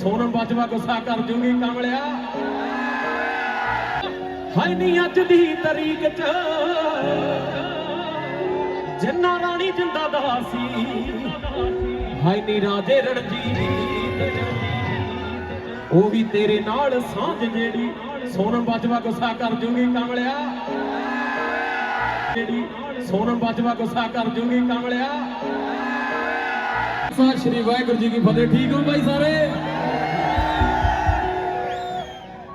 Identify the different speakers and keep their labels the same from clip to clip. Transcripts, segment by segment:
Speaker 1: ਸੋਨਮ ਬਾਜਵਾ ਗੁੱਸਾ ਕਰ ਜੂਗੀ ਕਮਲਿਆ ਹਾਏ ਨੀ ਅੱਜ ਦੀ ਤਰੀਕ ਚ, ਜਿੰਨਾ ਰਾਣੀ ਜਿੰਦਾ ਦਾ ਸੀ, ਹਾਏ ਨੀ ਰਾਜੇ ਰਣਜੀਤ ਉਹ ਵੀ ਤੇਰੇ ਨਾਲ ਸਾਂਝ ਜਿਹੜੀ, ਸੋਨਮ ਬਾਜਵਾ ਗੁੱਸਾ ਕਰ ਜੂਗੀ ਕਮਲਿਆ ਜਿਹੜੀ ਸੋਨਮ ਬਾਜਵਾ ਗੁੱਸਾ ਕਰ ਜੂਗੀ ਕਮਲਿਆ ਸਤਿ ਸ਼੍ਰੀ ਵਾਹਿਗੁਰੂ ਜੀ ਕੀ ਫਤਿਹ, ਠੀਕ ਹੋ ਭਾਈ ਸਾਰੇ?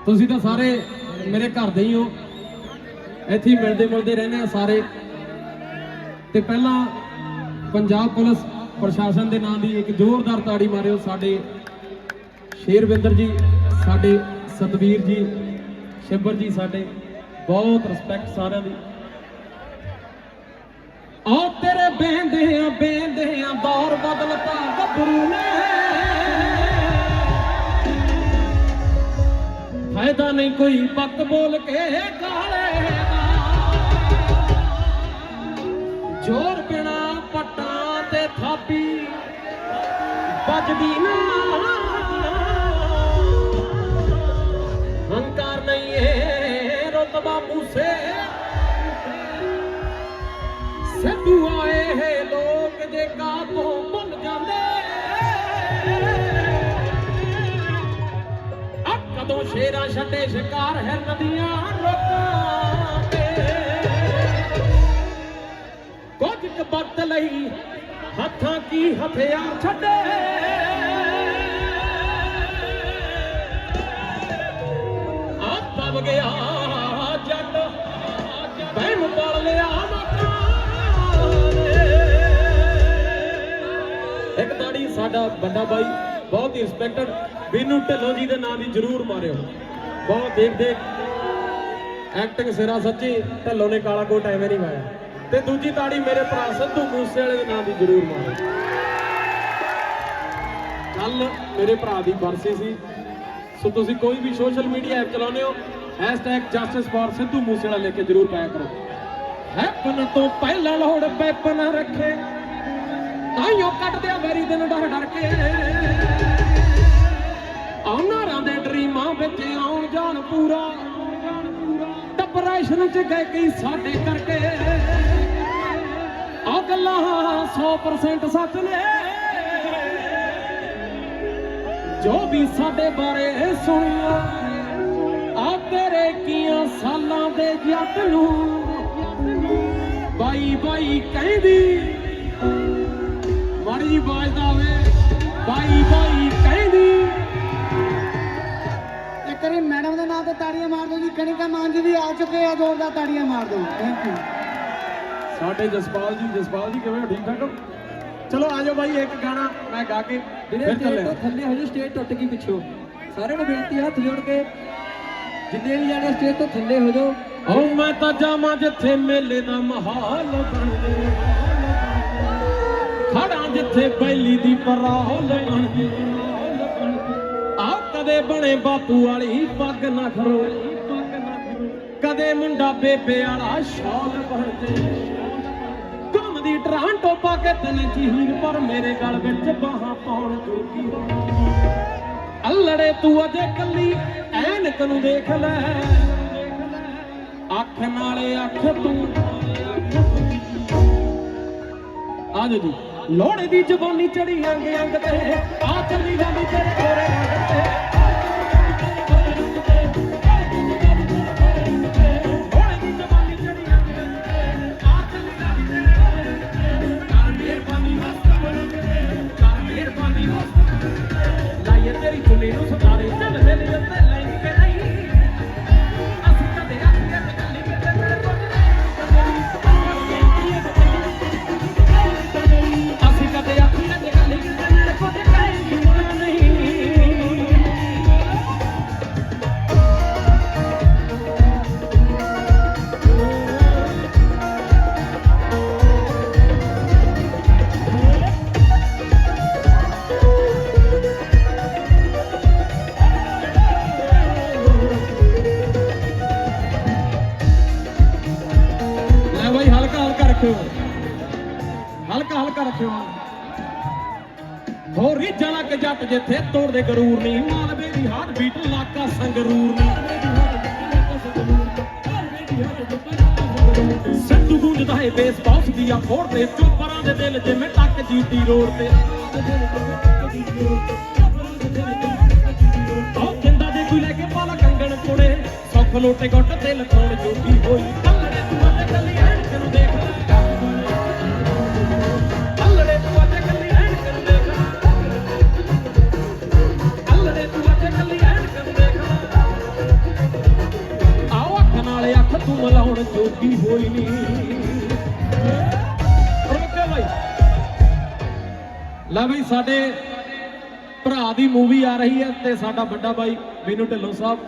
Speaker 1: ਤੁਸੀਂ ਤਾਂ ਸਾਰੇ ਮੇਰੇ ਘਰ ਦੇ ਹੀ ਹੋ। ਇੱਥੇ ਹੀ ਮਿਲਦੇ ਮਿਲਦੇ ਰਹਿੰਦੇ ਆ ਸਾਰੇ। ਤੇ ਪਹਿਲਾਂ ਪੰਜਾਬ ਪੁਲਿਸ ਪ੍ਰਸ਼ਾਸਨ ਦੇ ਨਾਂ ਦੀ ਇੱਕ ਜ਼ੋਰਦਾਰ ਤਾੜੀ ਮਾਰਿਓ ਸਾਡੇ ਸ਼ੇਰਵਿੰਦਰ ਜੀ, ਸਾਡੇ ਸਤਵੀਰ ਜੀ, ਸ਼ਿਵਰ ਜੀ, ਸਾਡੇ ਬਹੁਤ ਰਿਸਪੈਕਟ ਸਾਰਿਆਂ ਦੀ। ਆ ਤੇਰੇ ਬਹਿੰਦੇ ਆ ਬਹਿੰਦੇ ਆ ਦੌਰ ਬਦਲਤਾ ਗੱਭਰੂ ਨੇ। ਫਾਇਦਾ ਨਹੀਂ ਕੋਈ ਪੱਕ ਬੋਲ ਕੇ ਕਾਲੇ ਦਾ ਜੋਰ ਬਿਨਾ ਪੱਟਾਂ ਤੇ ਥਾਪੀ ਵੱਜਦੀ ਨਾ। ਹੰਕਾਰ ਨਹੀਂ ਏ ਰਤਬਾ ਮੂਸੇ ਸ਼ੇਰਾਂ ਛੱਡੇ ਸ਼ਿਕਾਰ ਹੈ ਨਦੀਆਂ ਰੋਕਾਂ ਤੇ। ਕੁਝ ਕੁ ਲਈ ਹੱਥਾਂ ਕੀ ਹਥਿਆਰ ਛੱਡੇ। ਆ ਪਵ ਗਿਆ ਜੱਟ, ਬਹਿਮ ਪੜ ਲਿਆ ਮਕਾਂ ਇੱਕ ਤਾੜੀ ਸਾਡਾ ਵੱਡਾ ਬਾਈ, ਬਹੁਤ ਹੀ ਰਿਸਪੈਕਟਡ ਬੀਨੂ ਢਿੱਲੋਂ ਜੀ ਦੇ ਨਾਂ ਦੀ ਜ਼ਰੂਰ ਮਾਰਿਓ। ਬਹੁਤ ਦੇਖ ਦੇਖ। ਐਕਟਿੰਗ ਸਿਰਾ ਸੱਚੀ, ਢਿੱਲੋਂ ਨੇ ਕਾਲਾ ਕੋਟ ਐਵੇਂ ਨਹੀਂ ਪਾਇਆ। ਤੇ ਦੂਜੀ ਤਾੜੀ ਮੇਰੇ ਭਰਾ ਸਿੱਧੂ ਮੂਸੇ ਵਾਲੇ ਦੇ ਨਾਮ ਦੀ ਜ਼ਰੂਰ ਮਾਰਿਓ। ਕੱਲ ਮੇਰੇ ਭਰਾ ਦੀ ਬਰਸੀ ਸੀ। ਸੋ ਤੁਸੀਂ ਕੋਈ ਵੀ ਸੋਸ਼ਲ ਮੀਡੀਆ ਐਪ ਚਲਾਉਂਦੇ ਹੋ #ਜਸਟਿਸ ਫॉर ਸਿੱਧੂ ਮੂਸੇਵਾਲਾ ਲੈ ਕੇ ਜ਼ਰੂਰ ਪਾਇਆ ਕਰੋ। ਹੈਪਨ ਤੋਂ ਪਹਿਲਾਂ ਲੋੜ ਪੈਪਨ ਰੱਖੇ, ਤਾਈਓ ਕੱਟਦੇ ਆ ਵੈਰੀ ਦਿਨ ਡਰ ਡਰ ਕੇ। ਦੇ ਵਿੱਚ ਆਉਣ ਜਾਣ ਪੂਰਾ। ਡਿਪਰੈਸ਼ਨ ਚ ਗਏ ਕਈ ਸਾਡੇ ਕਰਕੇ। ਆ ਗੱਲਾਂ 100% ਸੱਚ ਨੇ। ਜੋ ਵੀ ਸਾਡੇ ਬਾਰੇ ਸੁਣਿਆ ਆ ਤੇਰੇ ਕੀਆਂ ਸਾਲਾਂ ਦੇ ਜੱਟ ਨੂੰ ਬਾਈ ਬਾਈ ਕਹਿੰਦੀ, ਮਾੜੀ ਜੀ ਬਾਜ ਵੇ ਬਾਈ ਬਾਈ ਕਹਿੰਦੀ
Speaker 2: ਵਾਰੀ ਮੈਡਮ ਦੇ ਨਾਂ ਤੇ ਤਾੜੀਆਂ ਮਾਰ ਦਿਓ ਜੀ ਕਣਿਕਾ ਮਾਨ ਜੀ ਵੀ ਆ ਚੁੱਕੇ ਆ ਜ਼ੋਰਦਾਰ ਤਾੜੀਆਂ ਮਾਰ ਦਿਓ। ਥੈਂਕ ਯੂ
Speaker 1: ਸਾਡੇ ਜਸਪਾਲ ਜੀ ਜਸਪਾਲ ਜੀ ਕਿਵੇਂ ਹੋ? ਠੀਕ ਠਾਕ ਹੋ? ਚਲੋ ਆਜੋ ਬਾਈ ਇੱਕ ਗਾਣਾ ਮੈਂ ਗਾ ਕੇ ਫਿਰ
Speaker 3: ਥੱਲੇ ਹੋ ਜਾ ਸਟੇਜ ਟੁੱਟ ਗਈ ਪਿੱਛੋਂ। ਸਾਰਿਆਂ ਨੂੰ ਬੇਨਤੀ ਹੱਥ ਜੋੜ ਕੇ। ਜਿੰਨੇ ਵੀ ਜਾਣੇ ਸਟੇਜ ਤੋਂ ਥੱਲੇ ਹੋ ਜਾਓ।
Speaker 1: ਓ ਮੈਂ ਤਾਂ ਜਾਵਾਂ ਜਿੱਥੇ ਮੇਲੇ ਦਾ ਮਾਹੌਲ ਬਣ ਖੜਾਂ ਜਿੱਥੇ ਬੈਲੀ ਦੀ ਪਰਾਹਲ ਬਣ ਆ ਕਦੇ ਬਣੇ ਬਾਪੂ ਵਾਲੀ ਪੱਗ ਨਾ ਖਰੋ ਕਦੇ ਮੁੰਡਾ ਬੇਬੇ ਵਾਲਾ ਸ਼ੌਲ ਬਣ ਜੇ ਘੁੰਮਦੀ ਟਰਾਂਟੋ ਪਾ ਕੇ ਤਨ ਚੀਰ ਪਰ ਮੇਰੇ ਗਲ ਵਿੱਚ ਬਾਹਾਂ ਪਾਉਣ ਜੋਗੀ ਅਲੜੇ ਤੂੰ ਅਜੇ ਕੱਲੀ ਐਨਕ ਨੂੰ ਦੇਖ ਲੈ। ਅੱਖ ਨਾਲੇ ਅੱਖ ਤੂੰ। ਆ ਜੀ, ਲੋਹੜੇ ਦੀ ਜ਼ਬਾਨੀ ਚੜੀ ਅੰਗ ਅੰਗ ਤੇ, ਆ ਚੱਲੀ ਜਾਂਦੀ ਤੇਰੇ ਕੋਰੇ ਰੰਗ ਤੇ। ਜਿੱਥੇ ਗਰੂਰ ਨਹੀਂ। ਮਾਲਵੇ ਦੀ ਹਾਰਟ ਬੀਟ ਲਾਕਾ ਸੰਗਰੂਰ ਨਹੀਂ। ਸਿੱਧੂ ਗੂੰਜਦਾ ਏ ਬੇਸ ਬਾਸ ਦੀਆਂ ਫੋੜ ਤੇ, ਚੋਪਰਾਂ ਦੇ ਦਿਲ ਜਿਵੇਂ ਟੱਕ ਜੀਟੀ ਰੋਡ ਤੇ। ਆਹ ਕਿੰਦਾ ਜੇ ਕੋਈ ਲੈ ਕੇ ਪਾਲਾ ਕੰਗਣ ਕੋੜੇ ਸੁੱਖ ਲੋਟੇ ਗੁੱਟ ਤੇ ਲਖਾਉਣ ਜੋਗੀ ਹੋਈ। ਕੱਲੜੇ ਤੂੰ ਅੱਜ ਕੱਲੀ ਐਣ ਨੂੰ ਦੇਖ ਤੂੰ ਮਲਾਉਣ ਜੋਗੀ ਹੋਈ ਨੀ। ਲੈ ਬਈ, ਸਾਡੇ ਭਰਾ ਦੀ ਮੂਵੀ ਆ ਰਹੀ ਹੈ ਤੇ ਸਾਡਾ ਵੱਡਾ ਭਾਈ ਮੀਨੂ ਢਿੱਲੋਂ ਸਾਹਿਬ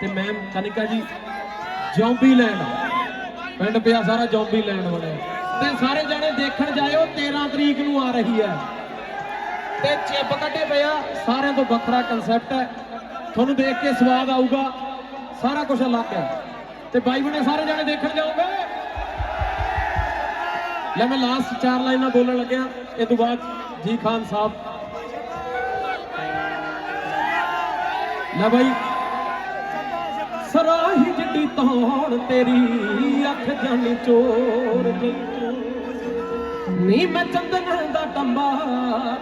Speaker 1: ਤੇ ਮੈਮ ਕਨਿਕਾ ਜੀ, ਜੌਂਬੀ ਲੈਂਡ ਪਿੰਡ ਪਿਆ ਸਾਰਾ ਜੌਂਬੀ ਲੈਂਡ ਵਾਲੇ। ਤੇ ਸਾਰੇ ਜਣੇ ਦੇਖਣ ਜਾਇਓ 13 ਤਰੀਕ ਨੂੰ ਆ ਰਹੀ ਹੈ। ਤੇ ਚਿੱਪ ਕੱਢੇ ਪਿਆ ਸਾਰਿਆਂ ਤੋਂ ਵੱਖਰਾ ਕਨਸੈਪਟ ਹੈ। ਤੁਹਾਨੂੰ ਦੇਖ ਕੇ ਸਵਾਦ ਆਊਗਾ, ਸਾਰਾ ਕੁਝ ਅਲੱਗ ਹੈ। ਤੇ ਬਾਈ ਬਣੇ ਸਾਰੇ ਜਣੇ ਦੇਖਣ ਜਾਓਗੇ। ਲੈ ਮੈਂ ਲਾਸਟ ਚਾਰ ਲਾਈਨਾਂ ਬੋਲਣ ਲੱਗਿਆ, ਇਹ ਤੋਂ ਬਾਅਦ ਜੀ ਖਾਨ ਸਾਹਿਬ। ਲੈ ਬਾਈ, ਸਰਾਹੀ ਜਿੱਡੀ ਤੌਣ ਤੇਰੀ, ਅੱਖ ਜਾਨੀ ਚੋਰ ਗਈ ਨੀ ਮੈਂ ਚੰਦਨ ਦਾ ਟੰਬਾ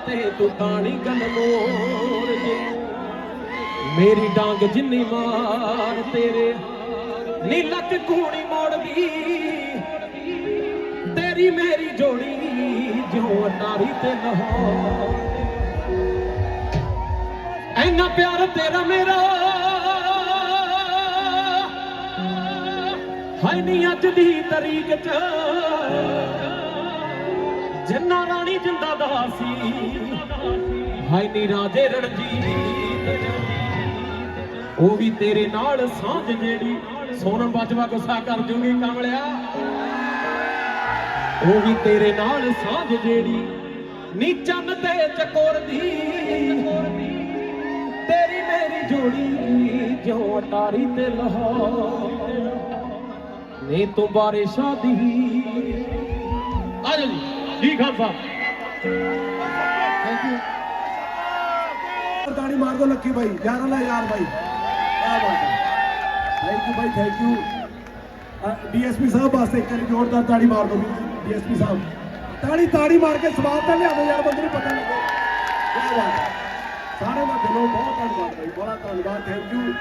Speaker 1: ਤੇ ਤੂੰ ਤਾਣੀ ਗੱਲ ਮੋਰ ਗਈ ਮੇਰੀ ਡਾਂਗ ਜਿੰਨੀ ਮਾਰ ਤੇਰੇ ਨੀ ਲੱਕ ਕੂਣੀ ਮੋੜਦੀ। ਤੇਰੀ ਮੇਰੀ ਜੋੜੀ ਜੋ ਅਟਾਰੀ ਤੇ ਲਾਹੌਰ ਐਨਾ ਪਿਆਰ ਤੇਰਾ ਮੇਰਾ। ਹਾਏ ਨੀ ਅੱਜ ਦੀ ਤਰੀਕ ਚ। ਜਿੰਨਾ ਰਾਣੀ ਜਿੰਦਾ ਦਾ ਸੀ। ਹਾਏ ਨੀ ਰਾਜੇ ਰਣਜੀਤ। ਉਹ ਵੀ ਤੇਰੇ ਨਾਲ ਸਾਂਝ ਜਿਹੜੀ। ਸੋਨਮ ਬਾਜਵਾ ਗੁੱਸਾ ਕਰ ਜੂਗੀ ਕਮਲਿਆ ਉਹ ਵੀ ਤੇਰੇ ਨਾਲ ਸਾਂਝ ਜਿਹੜੀ ਨੀ ਚੰਨ ਤੇ ਚਕੋਰ ਦੀ ਤੇਰੀ ਮੇਰੀ ਜੋੜੀ ਜਿਉਂ ਅਟਾਰੀ ਤੇ ਲਾਹੌਰ। ਨੀ ਤੂੰ ਬਾਰਿਸ਼ਾਂ ਦੀ ਆ ਜਾ ਜੀ ਜੀ ਖਾਨ ਸਾਹਿਬ
Speaker 2: ਥੈਂਕ ਯੂ
Speaker 4: ਤਾੜੀ ਮਾਰ ਦੋ ਲੱਕੀ ਭਾਈ ਯਾਰ ਲੈ ਯਾਰ ਭਾਈ ਕੀ ਬਾਤ ਥੈਂਕ ਯੂ ਭਾਈ ਥੈਂਕ ਯੂ ਡੀਐਸਪੀ ਸਾਹਿਬ ਵਾਸਤੇ ਇੱਕ ਵਾਰੀ ਜ਼ੋਰਦਾਰ ਤਾੜੀ ਮਾਰ ਦੋ ਡੀਐਸਪੀ ਸਾਹਿਬ। ਤਾੜੀ ਤਾੜੀ ਮਾਰ ਕੇ ਸਵਾਦ ਤਾਂ ਲਿਆ ਦਿਓ ਯਾਰ, ਬੰਦੇ ਨੂੰ ਪਤਾ ਲੱਗੇ। ਕੀ ਬਾਤ ਹੈ। ਸਾਰੇ ਦਾ ਦਿਲੋਂ ਬਹੁਤ ਧੰਨਵਾਦ ਭਾਈ ਬਹੁਤ ਧੰਨਵਾਦ ਥੈਂਕ ਯੂ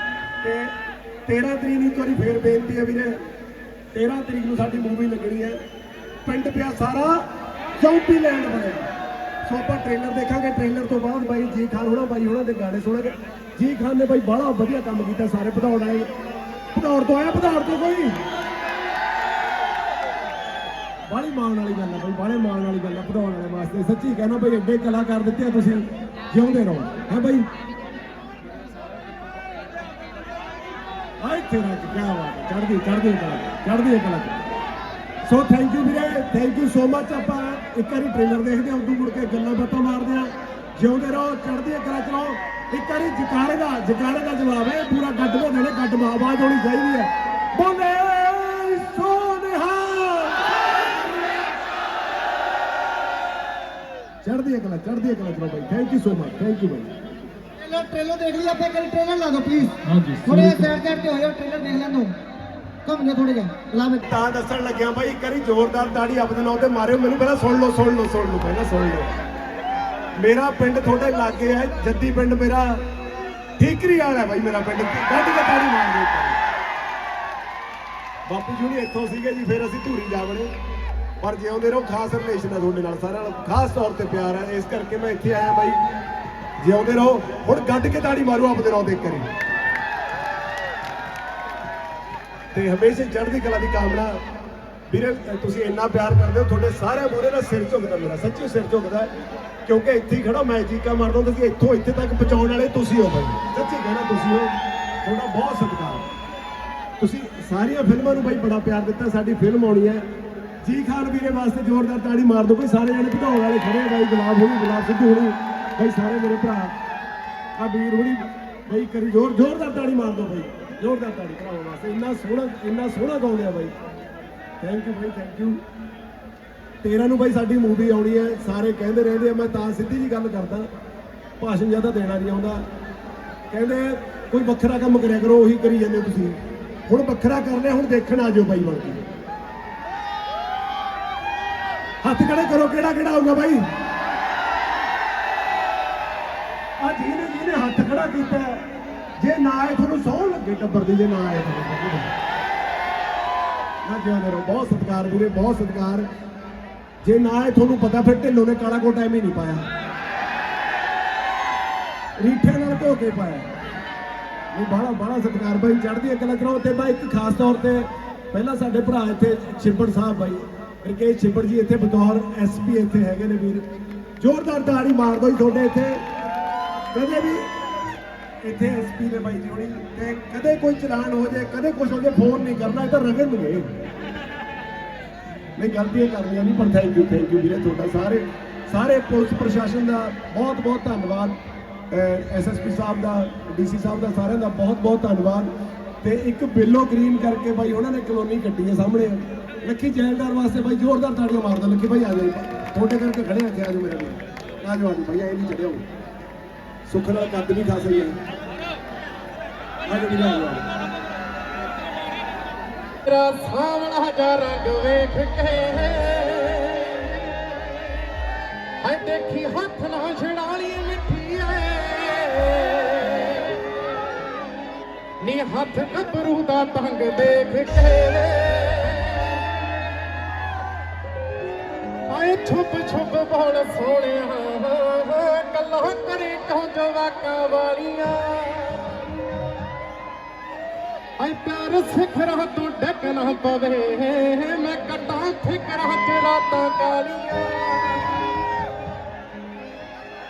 Speaker 4: ਤੇ 13 ਤਰੀਕ ਨੂੰ ਤੁਹਾਡੀ ਵਾਰੀ ਫੇਰ ਬੇਨਤੀ ਹੈ ਵੀਰੇ 13 ਤਰੀਕ ਨੂੰ ਸਾਡੀ ਮੂਵੀ ਲੱਗਣੀ ਹੈ। ਪਿੰਡ ਪਿਆ ਸਾਰਾ ਚੌਂਪੀ ਲੈਂਡ ਬਣਿਆ। ਸੋ ਆਪਾਂ ਟ੍ਰੇਲਰ ਦੇਖਾਂਗੇ। ਟ੍ਰੇਲਰ ਤੋਂ ਬਾਅਦ ਬਾਈ ਜੀ ਖਾਨ ਹੋਣਾ, ਬਾਈ ਹੋਣਾ ਦੇ ਗਾਣੇ ਸੁਣਾਂਗੇ। ਜੀ ਖਾਨ ਨੇ ਬਾਈ ਬੜਾ ਵਧੀਆ ਕੰਮ ਕੀਤਾ, ਸਾਰੇ ਭਦੌੜ ਆਏ ਭਦੌੜ ਤੋਂ ਆਇਆ ਭਦੌੜ ਤੋਂ ਕੋਈ। ਬਾਲੀ ਮਾਣ ਵਾਲੀ ਗੱਲ ਹੈ ਬਾਈ ਬਾਲੇ ਮਾਣ ਵਾਲੀ ਗੱਲ ਹੈ ਭਦੌੜ ਵਾਲੇ ਵਾਸਤੇ। ਸੱਚੀ ਕਹਿਣਾ ਬਾਈ ਐਡੇ ਕਲਾਕਾਰ ਦਿੱਤੇ ਆ ਤੁਸੀਂ, ਜਿਉਂਦੇ ਰਹੋ। ਹੈ ਬਾਈ? ਆਈ ਤੇਰਾ ਕੀ ਬਾਤ ਚੜਦੀ ਚੜਦੀ ਕਲਾ। ਚੜਦੀ ਕਲਾ। ਸੋ ਥੈਂਕ ਯੂ ਵੀਰੇ ਥੈਂਕ ਯੂ ਸੋ ਮੱਚ ਆਪਾਂ ਇੱਕ ਵਾਰੀ ਟ੍ਰੇਲਰ ਦੇਖਦੇ ਹਾਂ, ਉਦੋਂ ਮੁੜ ਕੇ ਗੱਲਾਂ ਬਾਤਾਂ ਮਾਰਦੇ ਹਾਂ। ਜਿਉਂਦੇ ਰਹੋ ਚੜ੍ਹਦੀ ਕਲਾ ਚ ਰਹੋ। ਇੱਕ ਵਾਰੀ ਜਕਾਰੇ ਦਾ ਜਕਾਰੇ ਦਾ ਜਵਾਬ ਹੈ ਪੂਰਾ ਗੱਡ ਹੋ ਦੇਣੇ ਗੱਡ ਆਵਾਜ਼ ਹੋਣੀ ਚਾਹੀਦੀ ਹੈ। ਬੋਲੇ ਸੋਨਿਹਾ! ਚੜ੍ਹਦੀ ਕਲਾ ਚੜ੍ਹਦੀ ਕਲਾ ਚ ਰਹੋ ਬਾਈ thank you so much thank you by
Speaker 2: trailer trailer ਦੇਖ ਲਿਆ ਆਪਾਂ ਕਰੀ ਟ੍ਰੇਲਰ ਲਾ ਦਿਓ ਪਲੀਜ਼
Speaker 1: ਹਾਂਜੀ
Speaker 2: ਥੋੜੇ ਸਾਈਡ ਸਾਈਡ ਤੇ ਹੋਇਓ ਟ੍ਰੇਲਰ ਦੇਖ ਲੈਣ ਦੋ। ਘੁੰਮ ਜਾ ਥੋੜੇ ਜਿਹਾ ਲਾ ਵੇ
Speaker 4: ਤਾਂ ਦੱਸਣ ਲੱਗਿਆ ਬਾਈ ਇੱਕ ਵਾਰੀ ਜ਼ੋਰਦਾਰ ਤਾੜੀ ਆਪਣੇ ਨਾਂ ਤੇ ਮਾਰਿਓ। ਮੈਨੂੰ ਪਹਿਲਾਂ ਸੁਣ ਲਓ ਸੁਣ ਲਓ ਸੁਣ ਲਓ ਪਹਿਲਾਂ ਸੁਣ ਲਓ। ਮੇਰਾ ਪਿੰਡ ਤੁਹਾਡੇ ਲਾਗੇ ਹੈ, ਜੱਦੀ ਪਿੰਡ ਮੇਰਾ, ਠੀਕਰੀ ਵਾਲਾ ਹੈ ਬਾਈ ਮੇਰਾ ਪਿੰਡ। ਗੱਡ ਕੇ ਤਾੜੀ ਮਾਰਦੇ ਇੱਕ ਬਾਪੂ ਜੀ ਹੁਣੀ ਇੱਥੋਂ ਸੀਗੇ ਜੀ, ਫਿਰ ਅਸੀਂ ਧੂਰੀ ਜਾ ਪਰ ਜਿਉਂਦੇ ਰਹੋ, ਖਾਸ ਰਿਲੇਸ਼ਨ ਹੈ ਤੁਹਾਡੇ ਨਾਲ, ਸਾਰਿਆਂ ਨਾਲ। ਖਾਸ ਤੌਰ ਤੇ ਪਿਆਰ ਹੈ, ਇਸ ਕਰਕੇ ਮੈਂ ਇੱਥੇ ਆਇਆ ਬਾਈ ਜਿਉਂਦੇ ਰਹੋ, ਹੁਣ ਗੱਡ ਕੇ ਤਾੜੀ ਮਾਰੋ ਆਪਣੇ ਨਾਂ ਤੇ ਤੇ ਹਮੇਸ਼ਾ ਚੜ੍ਹਦੀ ਕਲਾ ਦੀ ਕਾਮਨਾ। ਵੀਰੇ, ਤੁਸੀਂ ਇੰਨਾ ਪਿਆਰ ਕਰਦੇ ਹੋ, ਤੁਹਾਡੇ ਸਾਰੇ ਮੂਹਰੇ ਦਾ ਸਿਰ ਝੁਕਦਾ ਮੇਰਾ, ਸੱਚੀ ਸਿਰ ਝੁਕਦਾ। ਕਿਉਂਕਿ ਇੱਥੇ ਹੀ ਖੜਾ, ਮੈਂ ਚੀਕਾਂ ਮਾਰਦਾ ਹੁੰਦਾ ਸੀ, ਇੱਥੋਂ ਇੱਥੇ ਤੱਕ ਪਹੁੰਚਾਉਣ ਵਾਲੇ ਤੁਸੀਂ ਹੋ ਬਾਈ। ਸੱਚੀ ਕਹਿਣਾ ਤੁਸੀਂ ਹੋ। ਤੁਹਾਡਾ ਬਹੁਤ ਸਤਿਕਾਰ। ਤੁਸੀਂ ਸਾਰੀਆਂ ਫਿਲਮਾਂ ਨੂੰ ਬਾਈ ਬੜਾ ਪਿਆਰ ਦਿੱਤਾ, ਸਾਡੀ ਫਿਲਮ ਆਉਣੀ ਹੈ। ਜੀ ਖਾਨ ਵੀਰੇ ਵਾਸਤੇ ਜ਼ੋਰਦਾਰ ਤਾੜੀ ਮਾਰ ਦਿਓ ਕੋਈ ਸਾਰੇ ਜਣੇ ਵਧਾਉਣ ਵਾਲੇ ਖੜੇ ਆ ਬਾਈ, ਗੁਲਾਬ ਹੋਣੀ, ਗੁਲਾਬ ਸਿੱਧੂ ਹੋਣੀ, ਬਾਈ ਸਾਰੇ ਮੇਰੇ ਭਰਾ। ਆ ਵੀਰ ਹੁਣੀ, ਬਾਈ ਕਰੀ ਜ਼ੋਰ, ਜ਼ੋਰਦਾਰ ਤਾੜੀ ਮਾਰ ਦਿਓ ਬਾਈ। ਜ਼ੋਰਦਾਰ ਤਾੜੀ ਭਰਾਵਾਂ ਵਾਸਤੇ। ਇੰਨਾ ਸੋਹਣਾ ਇੰਨਾ ਸੋਹਣਾ ਗਾਉਂਦੇ ਆ ਬਾਈ। ਥੈਂਕ ਯੂ ਬਾਈ ਥੈਂਕ ਯੂ 13 ਨੂੰ ਬਾਈ ਸਾਡੀ ਮੂਵੀ ਆਉਣੀ ਹੈ, ਸਾਰੇ ਕਹਿੰਦੇ ਰਹਿੰਦੇ ਆ, ਮੈਂ ਤਾਂ ਸਿੱਧੀ ਜੀ ਗੱਲ ਕਰਦਾ, ਭਾਸ਼ਣ ਜ਼ਿਆਦਾ ਦੇਣਾ ਨਹੀਂ ਆਉਂਦਾ। ਕਹਿੰਦੇ ਕੋਈ ਵੱਖਰਾ ਕੰਮ ਕਰਿਆ ਕਰੋ, ਉਹੀ ਕਰੀ ਜਾਂਦੇ ਹੋ ਤੁਸੀਂ। ਹੁਣ ਵੱਖਰਾ ਕਰ ਲਿਆ, ਹੁਣ ਦੇਖਣ ਆ ਜਾਓ ਬਾਈ ਬਣ ਕੇ। ਹੱਥ ਖੜੇ ਕਰੋ, ਕਿਹੜਾ ਕਿਹੜਾ ਆਊਗਾ ਬਾਈ? ਆ ਜਿਹਨੇ ਜਿਹਨੇ ਹੱਥ ਖੜਾ ਕੀਤਾ, ਜੇ ਨਾ ਆਏ ਤੁਹਾਨੂੰ ਸੌਣ ਲੱਗੇ ਟੱਬਰ ਦੀ, ਜੇ ਨਾ ਆਏ ਤੁਹਾਨੂੰ ਨਾ ਜਿਉਂਦੇ ਰਹੋ, ਬਹੁਤ ਸਤਿਕਾਰ ਵੀਰੇ, ਬਹੁਤ ਸਤਿਕਾਰ। ਜੇ ਨਾ ਆਏ, ਤੁਹਾਨੂੰ ਪਤਾ ਫਿਰ ਢਿੱਲੋਂ ਨੇ ਕਾਲਾ ਕੋਟ ਐਵੇਂ ਨਹੀਂ ਪਾਇਆ। ਰੀਠੇ ਨਾਲ ਧੋ ਕੇ ਪਾਇਆ। ਇਹ ਬੜਾ ਬੜਾ ਸਤਿਕਾਰ ਬਾਈ, ਚੜ੍ਹਦੀ ਅਕਲ ਕਰੋ ਤੇ ਬਾਈ, ਇੱਕ ਖਾਸ ਤੌਰ ਤੇ ਪਹਿਲਾਂ ਸਾਡੇ ਭਰਾ ਇੱਥੇ ਛਿੱਬੜ ਸਾਹਿਬ ਬਾਈ, ਰਕੇਸ਼ ਛਿੱਬੜ ਜੀ ਇੱਥੇ ਬਤੌਰ ਐਸਪੀ ਇੱਥੇ ਹੈਗੇ ਨੇ ਵੀਰ। ਜ਼ੋਰਦਾਰ ਤਾੜੀ ਮਾਰ ਦੋ ਜੀ ਤੁਹਾਡੇ ਇੱਥੇ। ਕਦੇ ਵੀ ਇੱਥੇ ਐਸਪੀ ਨੇ ਬਾਈ ਜੀ ਤੇ ਕਦੇ ਕੋਈ ਚਲਾਨ ਹੋ ਜਾਏ ਕਦੇ ਕੁਝ ਹੋ ਜਾਏ ਫੋਨ ਨਹੀਂ ਕਰਨਾ, ਇਹ ਤਾਂ ਰਗੜਨਗੇ ਨਹੀਂ ਗਲਤੀਆਂ ਕਰਨੀਆਂ ਨਹੀਂ ਪਰ ਥੈਂਕ ਯੂ ਥੈਂਕ ਯੂ ਵੀਰੇ ਤੁਹਾਡਾ ਸਾਰੇ ਸਾਰੇ ਪੁਲਿਸ ਪ੍ਰਸ਼ਾਸਨ ਦਾ ਬਹੁਤ ਬਹੁਤ ਧੰਨਵਾਦ। ਐਸਐਸਪੀ ਸਾਹਿਬ ਦਾ ਡੀਸੀ ਸਾਹਿਬ ਦਾ ਸਾਰਿਆਂ ਦਾ ਬਹੁਤ ਬਹੁਤ ਧੰਨਵਾਦ। ਤੇ ਇੱਕ ਬਿੱਲੋ ਗ੍ਰੀਨ ਕਰਕੇ ਬਾਈ ਉਹਨਾਂ ਨੇ ਕਲੋਨੀ ਕੱਟੀ ਹੈ ਸਾਹਮਣੇ। ਲੱਖੀ ਜੈਲਦਾਰ ਵਾਸਤੇ ਬਾਈ ਜ਼ੋਰਦਾਰ ਤਾੜੀਆਂ ਮਾਰ ਦੋ ਲੱਖੀ ਬਾਈ ਆ ਜਾਓ। ਤੁਹਾਡੇ ਕਰਕੇ ਖੜੇ ਆ ਇੱਥੇ ਆ ਜਾਓ ਮੇਰੇ ਨਾਲ। ਆ ਜਾਓ ਆ ਜਾਓ ਭਾਈ ਐ ਨਹੀਂ ਚੜਿਓ ਸੁੱਖ ਨਾਲ ਕੱਦ ਵੀ ਖਾ ਸਹੀ ਹੈ ਆ ਜਾਓ ਵੀਰੇ, ਆ ਜਾਓ।
Speaker 5: ਤੇਰਾ ਸਾਵਣਾ ਜਾ ਰੰਗ ਵੇਖ ਕੇ। ਹਾਏ ਦੇਖੀ ਹੱਥ ਨਾ ਛੜਾਲੀ ਮਿੱਠੀ ਐ ਨੀ ਹੱਥ ਗੱਭਰੂ ਦਾ ਤੰਗ ਦੇਖ ਕੇ। ਆਏ ਛੁਪ ਛੁਪ ਬੋਲ ਸੋਹਣਿਆ। ਗੱਲਾਂ ਕਰੇ ਕਹੋ ਜਵਾਕਾਂ ਵਾਲੀਆਂ। ਆਈ ਪਿਆਰ ਸਿਖਰਾਂ ਤੂੰ ਡੱਕ ਨਾ ਪਵੇ, ਮੈਂ ਕਟਾਂ ਫਿਕਰਾਂ ਚ ਰਾਤਾਂ ਕਾਲੀਆਂ।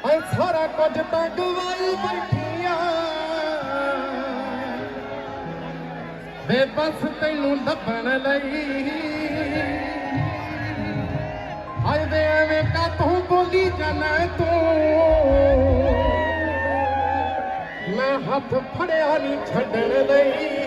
Speaker 5: ਆਈ ਸਾਰਾ ਕੁਝ ਤਾਂ ਗਵਾਈ ਬੈਠੀਆਂ। ਵੇ ਬਸ ਤੈਨੂੰ ਲੱਭਣ ਲਈ। ਹਾਏ ਵੇ ਐਵੇਂ ਤੂੰ ਬੋਲੀ ਜਾਣਾ ਤੂੰ। ਮੈਂ ਹੱਥ ਫੜਿਆ ਨਹੀਂ ਛੱਡਣ ਲਈ।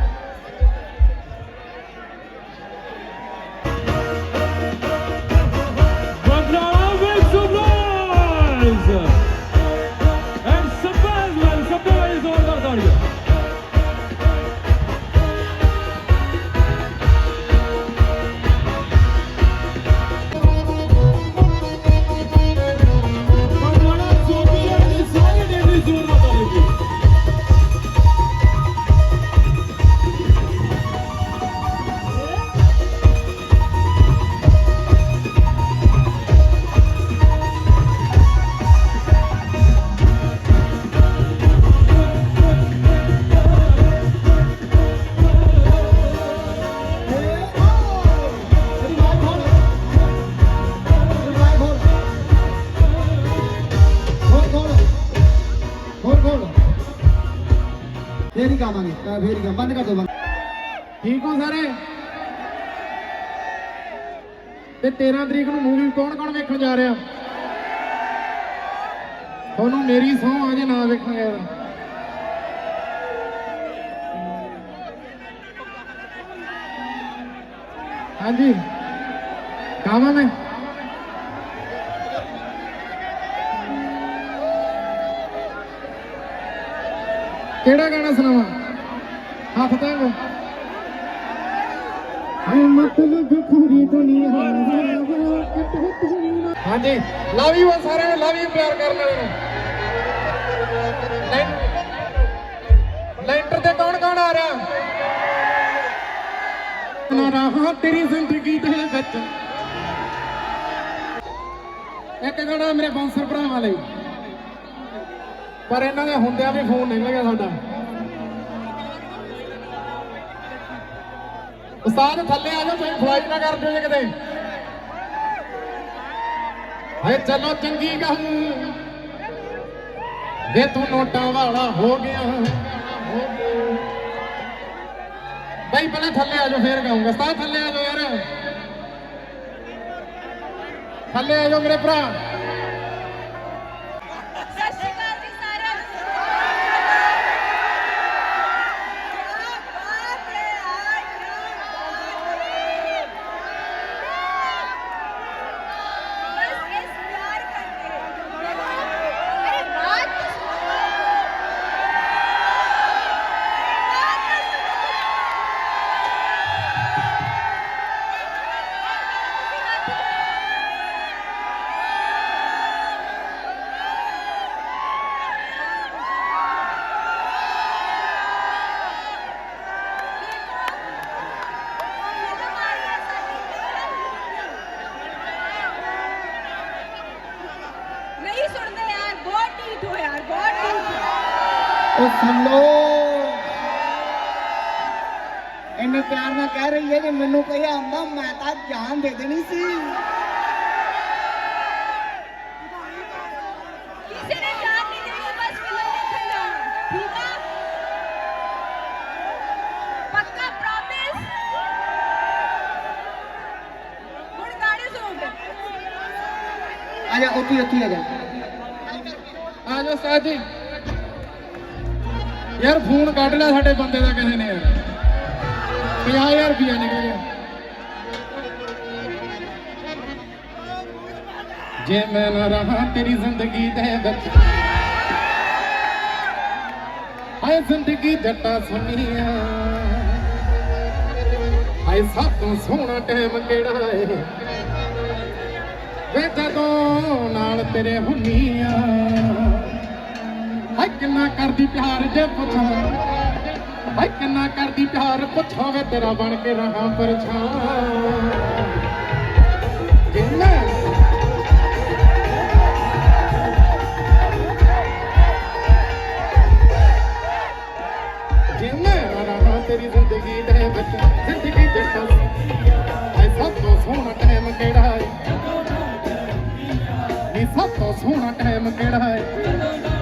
Speaker 2: ਫੇਰ ਹੀ ਤਾਂ ਫੇਰ ਹੀ ਬੰਦ ਕਰ ਦੋ ਬੰਦ।
Speaker 5: ਠੀਕ ਹੋ ਸਾਰੇ? ਤੇ 13 ਤਰੀਕ ਨੂੰ ਮੂਵੀ ਕੌਣ ਕੌਣ ਵੇਖਣ ਜਾ ਰਿਹਾ? ਤੁਹਾਨੂੰ ਮੇਰੀ ਸਹੁੰ ਆ ਜੇ ਨਾ ਵੇਖਣ ਯਾਰ। ਹਾਂਜੀ। ਕਾਵਾਂ ਮੈਂ? ਕਿਹੜਾ ਗਾਣਾ ਸੁਣਾਵਾਂ? ਹੱਥ ਤੰਗ ਹਾਏ ਮਤਲਬ ਪੂਰੀ ਦੁਨੀਆ ਹਾਂਜੀ ਲਵ ਯੂ ਸਾਰਿਆਂ ਨੂੰ ਲਵ ਯੂ ਪਿਆਰ ਕਰਨ ਵਾਲੇ ਨੂੰ। ਲੈਂ- ਲੈਂਟਰ ਤੇ ਕੌਣ ਕੌਣ ਆ ਰਿਹਾ? ਨਾ ਰਹਾ ਤੇਰੀ ਜ਼ਿੰਦਗੀ ਦੇ ਵਿੱਚ। ਇੱਕ ਗਾਣਾ ਮੇਰੇ ਬਾਉਂਸਰ ਭਰਾਵਾਂ ਲਈ। ਪਰ ਇਹਨਾਂ ਦੇ ਹੁੰਦਿਆਂ ਵੀ ਫੋਨ ਨਿਕਲ ਗਿਆ ਸਾਡਾ। ਉਸਤਾਦ ਥੱਲੇ ਆ ਜਾਓ, ਤੁਸੀਂ ਫਲਾਈਟ ਨਾ ਕਰ ਦਿਓ ਜੇ ਕਿਤੇ। ਹਾਏ ਚਲੋ ਚੰਗੀ ਗੱਲ। ਵੇ ਤੂੰ ਨੋਟਾਂ ਵਾਲਾ ਹੋ ਗਿਆ। ਹੋ ਬਾਈ ਪਹਿਲਾਂ ਥੱਲੇ ਆ ਜਾਓ, ਫੇਰ ਗਾਉਂਗਾ ਉਸਤਾਦ ਥੱਲੇ ਆ ਜਾਓ ਯਾਰ। ਥੱਲੇ ਆ ਜਾਓ ਮੇਰੇ ਭਰਾ।
Speaker 2: ਉਹ ਸੁਣ ਲੋ ਇਹਨੇ ਪਿਆਰ ਨਾਲ ਕਹਿ ਰਹੀ ਹੈ ਜੇ ਮੈਨੂੰ ਕੋਈ ਆਉਂਦਾ ਮੈਂ ਤਾਂ ਜਾਨ ਦੇ ਦੇਣੀ ਸੀ।
Speaker 6: ਕਿਸੇ ਨੇ ਜਾਨ ਨਹੀਂ ਦੇਣੀ ਬਸ
Speaker 5: ਯਾਰ ਫੋਨ ਕੱਢ ਲਿਆ ਸਾਡੇ ਬੰਦੇ ਦਾ ਕਿਸੇ ਨੇ ਯਾਰ। 50000 ਰੁਪਇਆ ਨਿਕਲ ਗਿਆ। ਜੇ ਮੈਂ ਨਾ ਰਹਾ ਤੇਰੀ ਜ਼ਿੰਦਗੀ ਦੇ ਵਿੱਚ। ਹਾਏ ਜ਼ਿੰਦਗੀ ਜੱਟਾ ਸੁਨੀਆ ਹਾਏ ਸਭ ਤੋਂ ਸੋਹਣਾ ਟਾਈਮ ਕਿਹੜਾ ਏ। ਵੇ ਜਦੋਂ ਨਾਲ ਤੇਰੇ ਹੁੰਨੀਆਂ। ਹਾਏ ਕਿੰਨਾ ਕਰਦੀ ਪਿਆਰ ਜੇ ਪੁੱਛਾਂ? ਹਾਏ ਕਿੰਨਾ ਕਰਦੀ ਪਿਆਰ ਪੁੱਛਾਂ ਵੇ ਤੇਰਾ ਬਣ ਕੇ ਰਹਾ ਪਰਛਾਂ? ਜਿੰਨਾ ਤੇਰੀ ਜ਼ਿੰਦਗੀ ਦੇ ਵਿੱਚ, ਜ਼ਿੰਦਗੀ ਦੇ ਹਾਏ, ਸਭ ਤੋਂ ਸੋਹਣਾ ਟਾਈਮ ਕਿਹੜਾ ਹੈ? ਨੀ, ਸਭ ਤੋਂ ਸੋਹਣਾ ਟਾਈਮ ਕਿਹੜਾ ਹੈ?